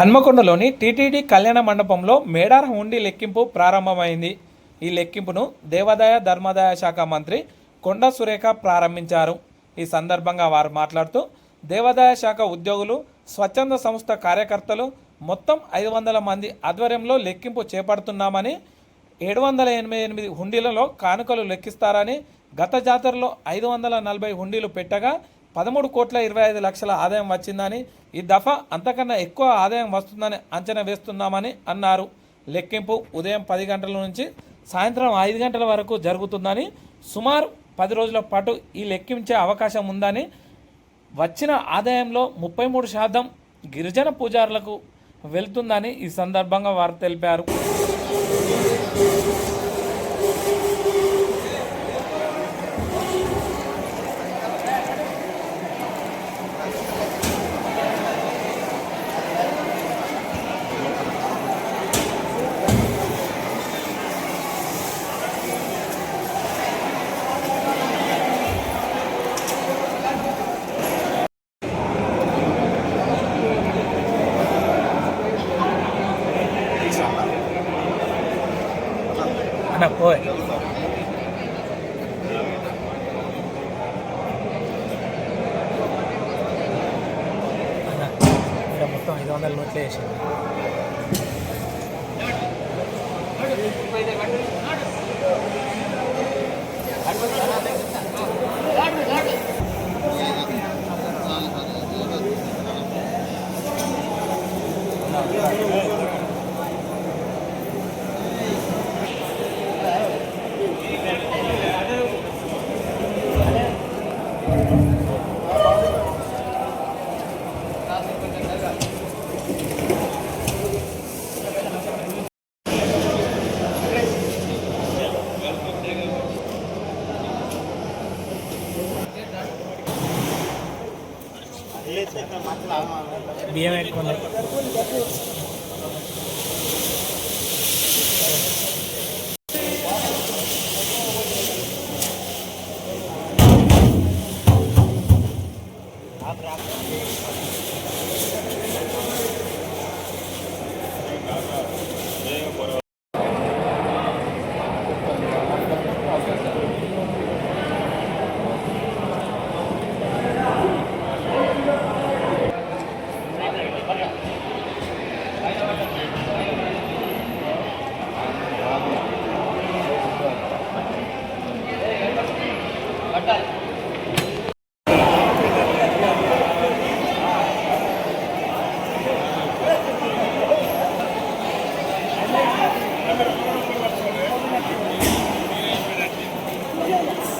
హన్మకొండలోని TTD కళ్యాణ మండపంలో మేడారం ఉండి లెక్కింపు ప్రారంభమైంది. ఈ లెక్కింపును దేవాదాయ ధర్మాదాయ శాఖ మంత్రి కొండ సురేఖ ప్రారంభించారు. ఈ సందర్భంగా వారు మాట్లాడుతూ దేవాదాయ శాఖ ఉద్యోగులు స్వచ్ఛంద సంస్థ కార్యకర్తలు మొత్తం ఐదు వందల మంది ఆధ్వర్యంలో లెక్కింపు చేపడుతున్నామని ఏడు వందల ఎనభై ఎనిమిది హుండీలలో కానుకలు లెక్కిస్తారని గత జాతరలో ఐదు వందల నలభై హుండీలు పెట్టగా పదమూడు కోట్ల ఇరవై ఐదు లక్షల ఆదాయం వచ్చిందని ఈ దఫా అంతకన్నా ఎక్కువ ఆదాయం వస్తుందని అంచనా వేస్తున్నామని అన్నారు. లెక్కింపు ఉదయం పది గంటల నుంచి సాయంత్రం ఐదు గంటల వరకు జరుగుతుందని సుమారు పది రోజుల పాటు ఈ లెక్కించే అవకాశం ఉందని వచ్చిన ఆదాయంలో ముప్పై మూడు శాతం గిరిజన పూజారులకు వెళ్తుందని ఈ సందర్భంగా వారు తెలిపారు. అన్న పోయ్ అన్న ఇక్కడ మొత్తం ఐదు వందల నోట్లే వేసింది బియ్యం ఎక్కువ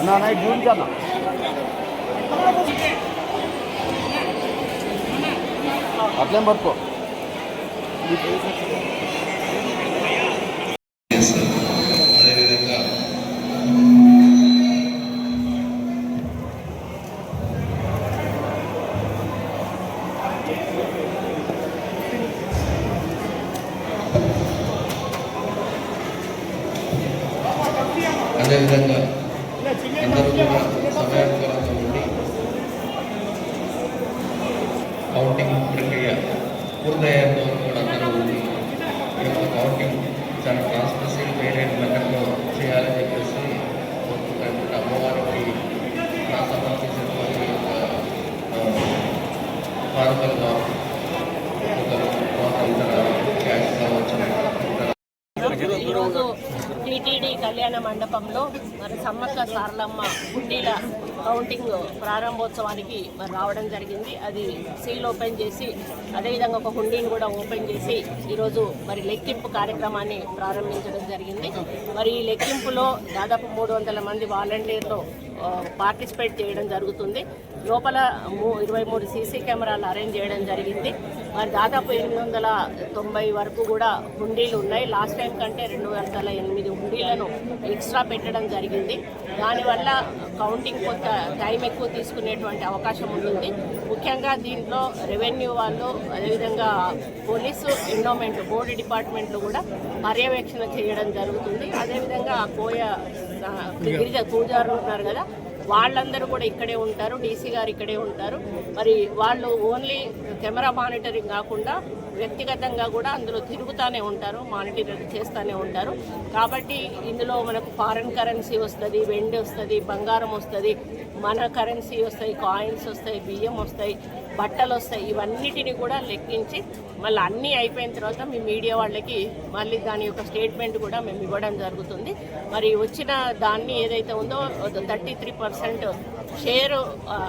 ना नाही घेऊन जा ना. आपल्या बरतो అదేవిధంగా అందరూ కూడా సమయానుకూలంగా ఉండి కౌంటింగ్ ప్రక్రియ పూర్తయ్యేంత వరకు కూడా అందరూ ఉండి ఈ యొక్క కౌంటింగ్ చాలా ట్రాన్స్పరెన్సీ వేరియట్ మెథడ్లో చేయాలని చెప్పేసి కోరుకుంటున్నాను అమ్మవారికి నా సంబంధించినటువంటి యొక్క కావచ్చు ఒక క్యాష్ కావచ్చు. టీటీడీ కళ్యాణ మండపంలో మరి సమ్మక్క సారలమ్మ హుండీల కౌంటింగ్ ప్రారంభోత్సవానికి మరి రావడం జరిగింది. అది సీల్ ఓపెన్ చేసి అదేవిధంగా ఒక హుండీని కూడా ఓపెన్ చేసి ఈరోజు మరి లెక్కింపు కార్యక్రమాన్ని ప్రారంభించడం జరిగింది. మరి ఈ లెక్కింపులో దాదాపు మూడు వందల మంది వాలంటీర్లు పార్టిసిపేట్ చేయడం జరుగుతుంది. లోపల మూ- ఇరవై మూడు సీసీ కెమెరాలు అరేంజ్ చేయడం జరిగింది. మరి దాదాపు ఎనిమిది వందల తొంభై వరకు కూడా హుండీలు ఉన్నాయి. లాస్ట్ టైం కంటే రెండు వందల ఎనిమిది హుండీలను ఎక్స్ట్రా పెట్టడం జరిగింది. దానివల్ల కౌంటింగ్ కొంత టైం ఎక్కువ తీసుకునేటువంటి అవకాశం ఉంటుంది. ముఖ్యంగా దీంట్లో రెవెన్యూ వాళ్ళు అదేవిధంగా పోలీసు ఎండోమెంట్ బోర్డు డిపార్ట్మెంట్లు కూడా పర్యవేక్షణ చేయడం జరుగుతుంది. అదేవిధంగా ఆ కోయ గిరిజ పూజారులు ఉన్నారు కదా వాళ్ళందరూ కూడా ఇక్కడే ఉంటారు డీసీ గారు ఇక్కడే ఉంటారు. మరి వాళ్ళు ఓన్లీ కెమెరా మానిటరింగ్ కాకుండా వ్యక్తిగతంగా కూడా అందులో తిరుగుతూనే ఉంటారు మానిటరింగ్ చేస్తూనే ఉంటారు. కాబట్టి ఇందులో మనకు ఫారెన్ కరెన్సీ వస్తుంది వెండి వస్తుంది బంగారం వస్తుంది మన కరెన్సీ వస్తాయి కాయిన్స్ వస్తాయి బియ్యం వస్తాయి బట్టలు వస్తాయి. ఇవన్నిటిని కూడా లెక్కించి మళ్ళీ అన్నీ అయిపోయిన తర్వాత మీ మీడియా వాళ్ళకి మళ్ళీ దాని యొక్క స్టేట్మెంట్ కూడా మేము ఇవ్వడం జరుగుతుంది. మరి వచ్చిన దాన్ని ఏదైతే ఉందో థర్టీ త్రీ పర్సెంట్ షేర్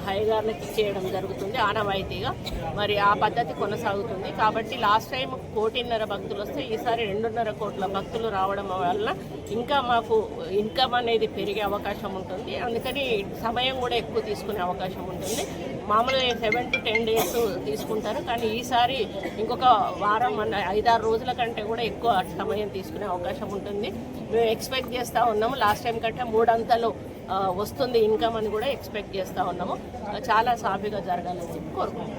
హైగార్లకు ఇచ్చేయడం జరుగుతుంది ఆనవాయితీగా. మరి ఆ పద్ధతి కొనసాగుతుంది. కాబట్టి లాస్ట్ టైం కోటిన్నర భక్తులు వస్తే ఈసారి రెండున్నర కోట్ల భక్తులు రావడం వల్ల ఇంకా మాకు ఇన్కమ్ అనేది పెరిగే అవకాశం ఉంటుంది. అందుకని సమయం కూడా ఎక్కువ తీసుకునే అవకాశం ఉంటుంది. మామూలుగా సెవెన్ టు టెన్ డేస్ తీసుకుంటారు. కానీ ఈసారి ఇంకొక వారం అన్న ఐదారు రోజుల కంటే కూడా ఎక్కువ సమయం తీసుకునే అవకాశం ఉంటుంది. మేము ఎక్స్పెక్ట్ చేస్తూ ఉన్నాము. లాస్ట్ టైం కంటే మూడంతలు వస్తుంది ఇన్కమ్ అని కూడా ఎక్స్పెక్ట్ చేస్తూ ఉన్నాము. చాలా సాఫీగా జరగాలని చెప్పి కోరుకుంటున్నాం.